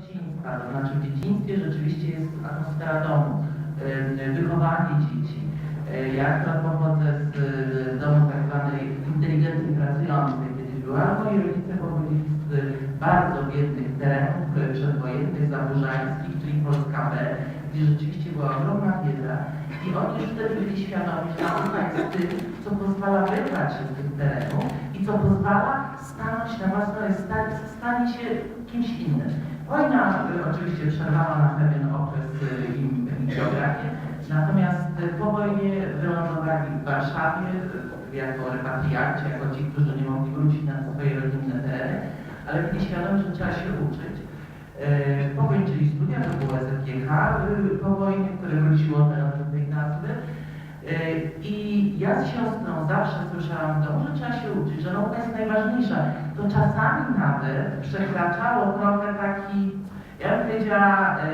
dzieciństwa, to znaczy w dzieciństwie rzeczywiście jest atmosfera domu, e, wychowanie dzieci. E, Ja akurat pochodzę z domu tak zwanej inteligencji pracującej, kiedyś była. Moi rodzice pochodzili z bardzo biednych terenów przedwojennych, zaburzańskich, czyli Polska B, gdzie rzeczywiście była ogromna bieda. I oni już wtedy byli świadomi, że nauka jest tym, co pozwala wybrać się z tych terenów i co pozwala stanąć na własne, stać, stanie się kimś innym. Wojna y, oczywiście przerwała na pewien okres y, im, geografię, natomiast y, po wojnie wylądowali w Warszawie jako repatrianci, jako ci, którzy nie mogli wrócić na swoje rodzinne tereny, ale byli świadomi, że trzeba się uczyć. E, Pokończyli studia, to było SFGH po wojnie, które wróciło teraz do tej nazwy. E, I ja z siostrą zawsze słyszałam w domu, że trzeba się uczyć, że nauka jest najważniejsza. To czasami nawet przekraczało trochę taki, ja bym powiedziała, e,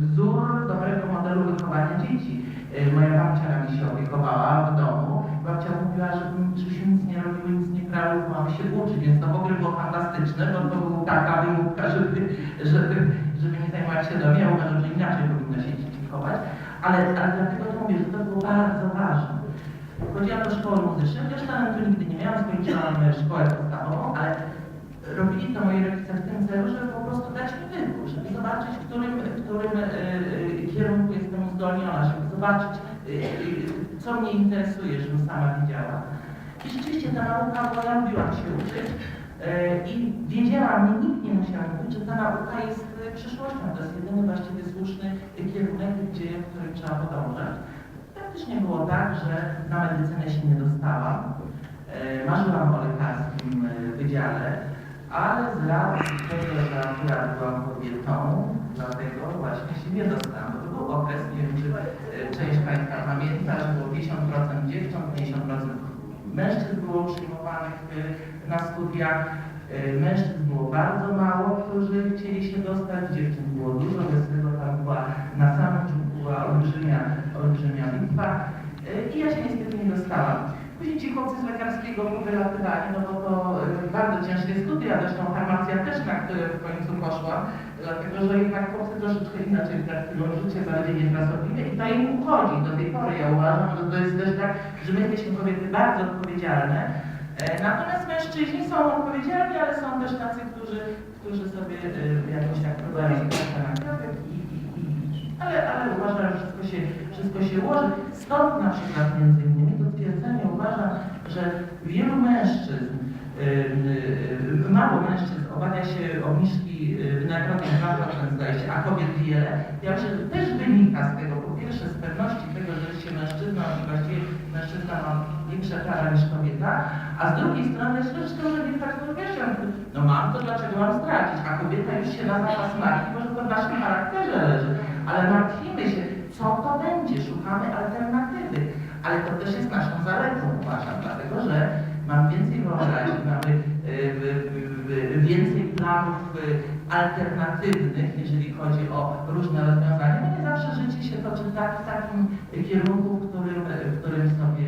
wzór dobrego modelu wychowania dzieci. E, Moja babcia mi się opiekowała w domu. Babcia mówiła, żebyśmy nic nie robiły, nic nie krały, bo mamy się uczyć, więc to w ogóle było fantastyczne, bo to była taka wymówka, żeby, żeby, żeby nie zajmować się domem. Ja uważam, że inaczej powinno się dzieci wychować, ale, ale dlatego to mówię, że to było bardzo ważne. Chodziłam do szkoły muzycznej, chociaż talentu nigdy nie miałam, skończyłam e, szkołę podstawową, ale robili to moi rodzice w tym celu, żeby po prostu dać mi wybór, żeby zobaczyć, w którym, w którym e, kierunku jestem uzdolniona, żeby zobaczyć, e, co mnie interesuje, żebym sama wiedziała. I rzeczywiście ta nauka, bo ja lubiłam się uczyć e, i wiedziałam, nikt nie musiał mówić, że ta nauka jest przyszłością, to jest jedyny właściwie słuszny kierunek, gdzie, w którym trzeba podążać. Praktycznie było tak, że na medycynę się nie dostałam. E, Marzyłam o lekarskim e, wydziale, ale z racji tego, że akurat byłam kobietą, dlatego właśnie się nie dostałam. Bo to był okres, nie wiem czy e, część Państwa pamięta, że było 50% dziewcząt, 50% mężczyzn było przyjmowanych na studiach. Mężczyzn było bardzo mało, którzy chcieli się dostać, dziewczyn było dużo, bez tego tam była na samym czubku była olbrzymia, bitwa. E, I ja się niestety nie dostałam. Później ci chłopcy z lekarskiego wylatywali, no bo to e, bardzo ciężkie studia, zresztą farmacja też, na które w końcu poszłam, dlatego że jednak chłopcy troszeczkę inaczej traktują życie, zaledwie niefrasobliwie i to im uchodzi do tej pory. Ja uważam, że to jest też tak, że my jesteśmy kobiety bardzo odpowiedzialne, e, natomiast mężczyźni są odpowiedzialni, ale są też tacy, którzy, którzy sobie e, jakoś tak próbują na ale, ale uważam, że wszystko się, wszystko się ułoży. Stąd na przykład między innymi to twierdzenie uważam, że wielu mężczyzn, yy, yy, mało mężczyzn obawia się obniżki yy, wynagrodzeń 2% zdaje się, a kobiet wiele. Ja myślę, że też wynika z tego, po pierwsze z pewności tego, że jest się mężczyzną i właściwie mężczyzna ma większe prawa niż kobieta, a z drugiej strony jest też trochę niefaktornością. No mam, to dlaczego mam stracić? A kobieta już się na zapas może to w naszym charakterze leży, ale martwimy się, co to będzie, szukamy alternatywy. Ale to też jest naszą zaletą, uważam, dlatego że mam więcej wyobraźni, mamy y, y, y, więcej planów y, alternatywnych, jeżeli chodzi o różne rozwiązania. No nie zawsze życie się toczy tak, w takim kierunku, w którym, w którym sobie